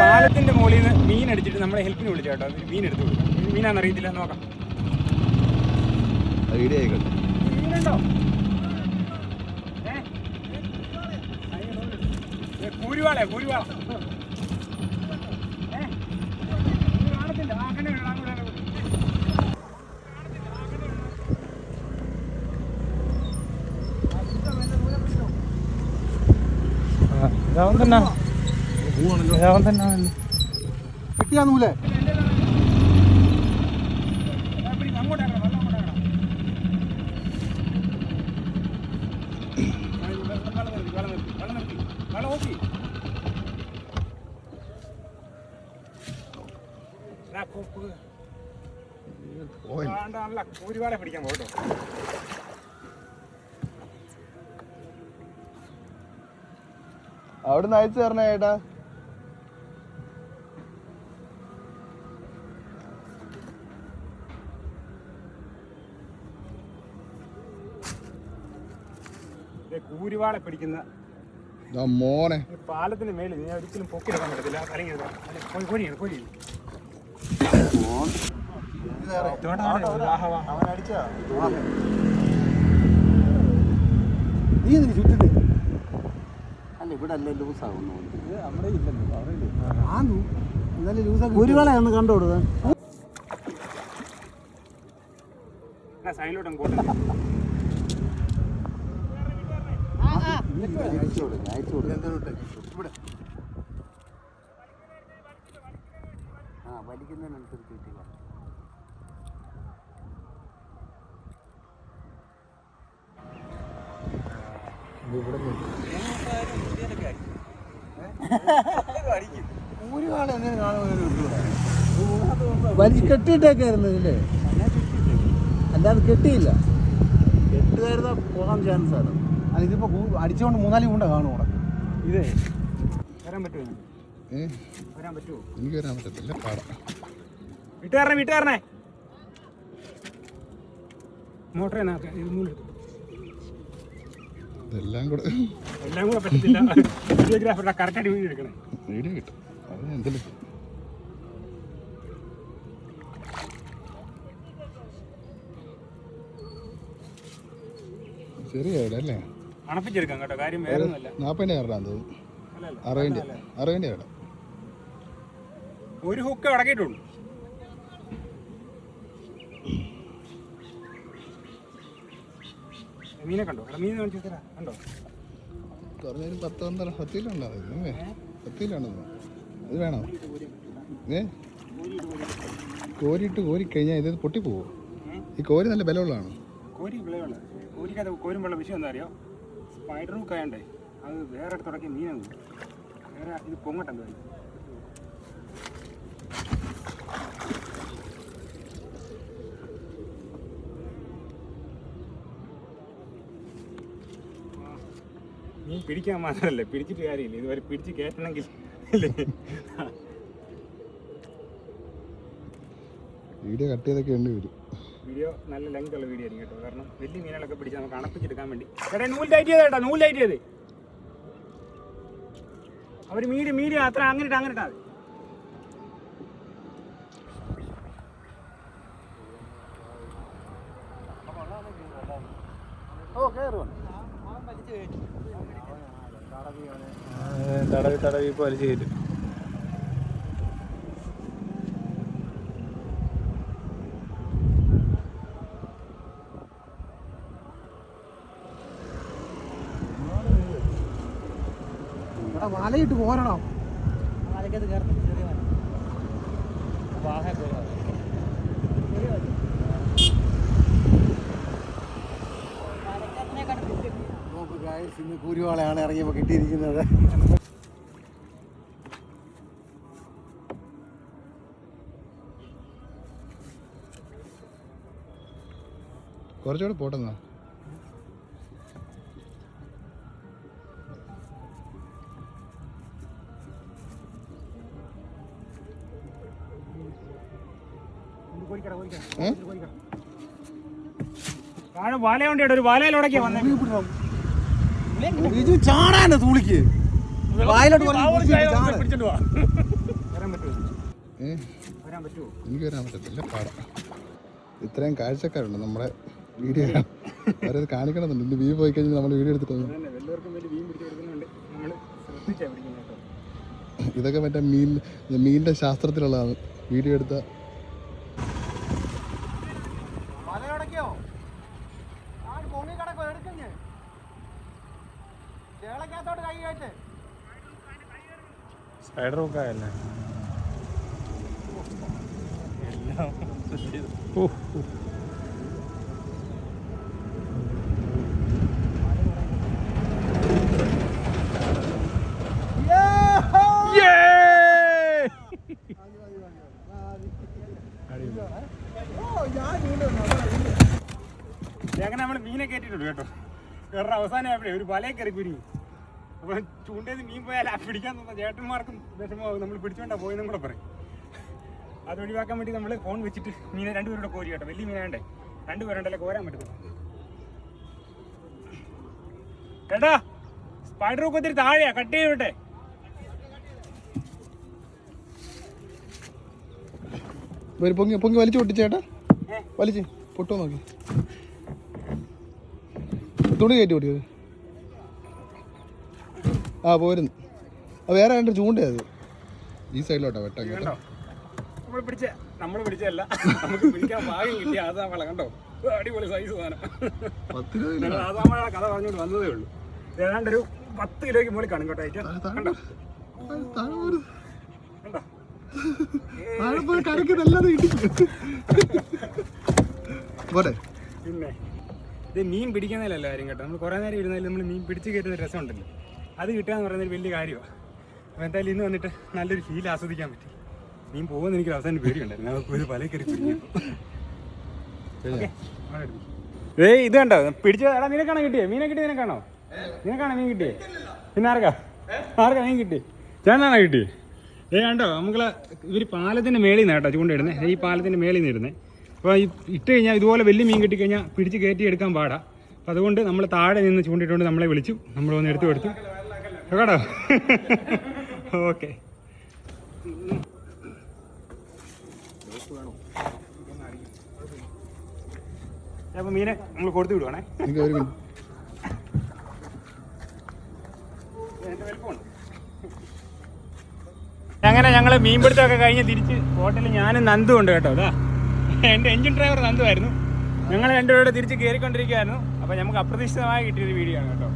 പാലത്തിന്റെ മുകളിൽ നിന്ന് മീൻ അടിച്ചിട്ട് നമ്മളെ ഹെൽപ്പിന് വിളിച്ചു കേട്ടോ. മീൻ എടുത്തു മീനാന്ന് അറിയത്തില്ല നോക്കാം. മീനുണ്ടോ? കൂരുവാള ഏ? ഇത് കാണത്തില്ല ആ, അങ്ങനെ വേണം, അങ്ങനെ വേണം. ഇതാവൻ തന്നെ ഇതാവൻ തന്നെ കിട്ടിയാ നൂലേ ആ, പിടിക്കാൻ അങ്ങോട്ടാക്കണം വെള്ളം അങ്ങോട്ടാക്കണം ആ, ഇത് വെള്ളം വെള്ളം നിർത്തി വെള്ളം നിർത്തി വെള്ളം നിർത്തി വെള്ളം ഓക്കി എടാ, കു- കു- വേണ്ട, നല്ല കൂരുവാളെ പിടിക്കാൻ പോട്ടോ അവിടുന്ന് അയച്ചു തരണേ ചേട്ടാ കൂരിവാളെ പിടിക്കുന്ന മോനെ. പാലത്തിന് മേളിൽ ഞാൻ ഒരിക്കലും പൊക്കിടക്കാൻ പറ്റത്തില്ല. അല്ല, കോരി നീ അല്ല ഇവിടെ അല്ലേ ലൂസ് ആവുന്നു ഒരു ഒന്ന് കണ്ടുകൊടുക്കാൻ സൈഡിലോട്ടും അയച്ചു കൊടുക്കുക അയച്ചു കൊടുക്കുക ഇവിടെ ആ വലിക്കുന്നതിനനുസരിച്ച് കിട്ടില്ല കാണുമ്പോൾ വലിച്ച് കെട്ടിയിട്ടേക്കായിരുന്നു ഇതില്ലേ അല്ലാതെ കെട്ടിയില്ല. കെട്ടുകാരുന്ന പോകാൻ ചാൻസ് ആണ്. അല്ല ഇതിപ്പോ അടിച്ചുകൊണ്ട് അടിച്ചോണ്ട് മൂന്നാൽ കൂണ്ട കാണും അവിടെ. ഇതേ. വരാൻ പറ്റുമോ വരാൻ പറ്റുമോ? എനിക്ക് വരാൻ പറ്റത്തില്ല. പാടാം. വീട്ടുകാരനെ വീട്ടുകാരനെ. മോട്ടർ ഇത് നൂലെടുത്തു ഇതെല്ലാം കൂടെ. എല്ലാം കൂടെ പറ്റത്തില്ല. വീഡിയോഗ്രാഫറുടെ കറക്റ്റ് വീഡിയോ എടുക്കണേ. വീഡിയോ കിട്ടും. അത് എന്തിലും? ചെറിയ ഇവിടെ അല്ലേ? അണപ്പിച്ചെടുക്കാം കേട്ടോ. കാര്യം വേറെ ഒന്നുമല്ല നാപ്പതിന്റെ കയറാൻ തോന്നുന്നു അറുപതിന്റെ. അറുപതിന്റെ ഒരു ഹുക്ക് അടക്കിയിട്ടുള്ളൂ മീനെ കണ്ടോ? എടാ മീൻ കാണിച്ചു തരാ കണ്ടോ? കുറഞ്ഞൊരു പത്ത് പന്ത്രണ്ട് അല്ലേ പത്തിലുണ്ടോ അത്? വേണോ? ഏ? കോരിയിട്ട് കോരി കഴിഞ്ഞാൽ ഇത് പൊട്ടിപ്പോവോ? ഈ കോരി നല്ല ബലമുള്ളതാണ്? കോരി വിളയുള്ള കോരിക്കകത്ത് കോരുമ്പോഴുള്ള വിഷയം എന്താ അറിയോ സ്പൈഡർ ഹുക്ക് ആയണ്ടേ അത് വേറെ അടുത്ത് തുടക്കിയ മീനാണ് വേറെ ഇത് പൊങ്ങട്ടെന്താ പിടിക്കാൻ മാത്രമല്ലേ പിടിച്ചിട്ട് കാര്യമില്ല. ഇതുവരെ പിടിച്ച് കയറ്റണമെങ്കിൽ വീഡിയോ കട്ട് ചെയ്തൊക്കെ ഉണ്ട് വരും വീഡിയോ നല്ല ലെങ്ത് ഉള്ള വീഡിയോ ആയിരിക്കും കേട്ടോ. കാരണം വലിയ മീനുകളൊക്കെ പിടിച്ച് നമുക്ക് അണപ്പിച്ചെടുക്കാൻ വേണ്ടി. ചേട്ടാ നൂൽ ടൈറ്റ് ചെയ്ത് കേട്ടോ നൂൽ ടൈറ്റ് ചെയ്ത്. അവർ മീഡിയം മീഡിയം അത്ര അങ്ങനെ ഇട്ടാ അങ്ങനെ ഇട്ടാ ഓ കയറുവാണ് തടവി തടവി ഇപ്പോൾ വലിച്ചു കയറ്റും വലയിട്ട് പോരണം നോക്ക് ഗായ്സ് ഇന്ന് കൂരുവാളയാണ് ഇറങ്ങിയപ്പോൾ കിട്ടിയിരിക്കുന്നത്. കുറച്ചുകൂടെ പോട്ടെന്നാ വലയുണ്ട് ഒരു വാലയിലൂടെ വന്നേ. ബിജു ചാടാനോ തൂളിക്ക്. വായിലോട്ട് എനിക്ക് വരാൻ പറ്റത്തില്ല. പാടാം. ഇത്രയും കാഴ്ചക്കാരുണ്ട് നമ്മുടെ വീഡിയോ. അവരത് കാണിക്കണമെന്നുണ്ട്. ഇന്ന് വ്യൂ പോയി കഴിഞ്ഞാൽ നമ്മൾ വീഡിയോ എടുത്തിട്ട് വന്നു. അതന്നെ വേണ്ടി മീൻ പിടിച്ച് നമ്മൾ ശ്രദ്ധിച്ചാ പിടിക്കുന്നത് ഇതൊക്കെ മറ്റേ മീൻ മീനിന്റെ ശാസ്ത്രത്തിലുള്ളതാണ്. വീഡിയോ എടുത്ത സ്പൈഡർ ഹുക്കായല്ലേ എല്ലാം ഓ ഓ. Yeah! അങ്ങനെ നമ്മൾ മീനെ കയറ്റിയിട്ടുണ്ട് കേട്ടോ കാരണം എവിടെ ഒരു വലയെ കയറി കുരുങ്ങി അപ്പോൾ ചൂണ്ടയിൽ മീൻ പോയാൽ ആ പിടിക്കാൻ തോന്നുന്ന ചേട്ടന്മാർക്കും വിഷമമാകും നമ്മൾ പിടിച്ചോണ്ടാ പോയെന്നും കൂടെ പറയും. അത് ഒഴിവാക്കാൻ വേണ്ടി നമ്മൾ ഫോൺ വെച്ചിട്ട് മീനെ രണ്ടുപേരുടെ കോരി കേട്ടോ. വലിയ മീനാണ്ടേ രണ്ടുപേരുണ്ടല്ലേ കോരാൻ പറ്റുന്നു കേട്ടാ സ്പൈഡർ ഒക്കെ ഒത്തിരി താഴെയാ. കട്ട് ചെയ്യട്ടെ പൊങ്ങി പൊങ്ങി വലിച്ചു പൊട്ടിച്ചേട്ടാ? വലിച്ച് പൊട്ടോ നോക്കി. തുണി കയറ്റി പൊട്ടിയത് ആ പോരുന്നു. ആ വേറെ രണ്ട് ചൂണ്ടത് അത്. ഈ സൈഡിലോട്ടാ വെട്ടം കേട്ടോ. നമ്മൾ പിടിച്ച നമ്മൾ പിടിച്ചല്ല നമുക്ക് പിടിക്കാൻ ഭാഗ്യം കിട്ടിയ കണ്ടോ? അടിപൊളി സൈസ് സാധനം. ഞങ്ങൾ ആദാമള കഥ പറഞ്ഞുകൊണ്ട് വന്നതേ ഉള്ളൂ. പത്ത് കിലോയ്ക്ക് മുകളിൽ കാണും കേട്ടോ കണ്ടോ? ഇടിക്കും. പിന്നെ? ഇത് മീൻ പിടിക്കുന്നതിലല്ല കാര്യം കേട്ടോ. നമ്മൾ കുറേ നേരം ഇരുന്നാലും നമ്മൾ മീൻ പിടിച്ച് കയറ്റുന്ന രസമുണ്ടല്ലോ. അത് കിട്ടുക എന്ന് പറയുന്നത് വലിയ കാര്യമാണ് അപ്പോൾ എന്തായാലും ഇന്ന് വന്നിട്ട് നല്ലൊരു ഫീൽ ആസ്വദിക്കാൻ പറ്റി. മീൻ പോകുമെന്ന് എനിക്ക് അവസാനം പേടിയുണ്ടായിരുന്നു. നമുക്ക് ഒരു പല കയറി ഏയ് ഇത് കണ്ടോ? പിടിച്ച എടാ നിനക്കാണോ കിട്ടിയേ? മീനെ കിട്ടിയ നിനക്കാണോ? നിനക്കാണോ മീൻ കിട്ടിയേ? പിന്നെ ആർക്കാ? ആർക്കാ മീൻ കിട്ടി ചേട്ടനാണോ കിട്ടിയേ? ഏ കണ്ടോ? നമുക്ക് ഇവർ പാലത്തിന്റെ മേളിൽ നിന്ന് കേട്ടോ ചൂണ്ടയിടുന്നത് ഈ പാലത്തിന്റെ മേളിൽ നിന്ന് ഇടുന്നത് അപ്പോൾ ഈ ഇട്ട് കഴിഞ്ഞാൽ ഇതുപോലെ വലിയ മീൻ കിട്ടിക്കഴിഞ്ഞാൽ പിടിച്ച് കയറ്റി എടുക്കാൻ പാടാ. അപ്പം അതുകൊണ്ട് നമ്മൾ താഴെ നിന്ന് ചൂണ്ടിട്ടുകൊണ്ട് നമ്മളെ വിളിച്ചു. നമ്മൾ ഒന്ന് എടുത്തു കൊടുത്തു. കേട്ടോ ഓക്കെ. അപ്പോൾ മീനെ നമ്മൾ കൊടുത്തു വിടുവാണേ. അങ്ങനെ ഞങ്ങൾ മീൻപിടുത്തമൊക്കെ കഴിഞ്ഞ് തിരിച്ച് ഹോട്ടലിൽ ഞാനും നന്ദു ഉണ്ട് കേട്ടോ അതാ എന്റെ എഞ്ചിൻ ഡ്രൈവർ നന്ദുവായിരുന്നു. ഞങ്ങൾ രണ്ടുപേരുടെ തിരിച്ച് കയറിക്കൊണ്ടിരിക്കുകയായിരുന്നു അപ്പോൾ നമുക്ക് അപ്രതീക്ഷിതമായി കിട്ടിയൊരു വീഡിയോ ആണ് കേട്ടോ.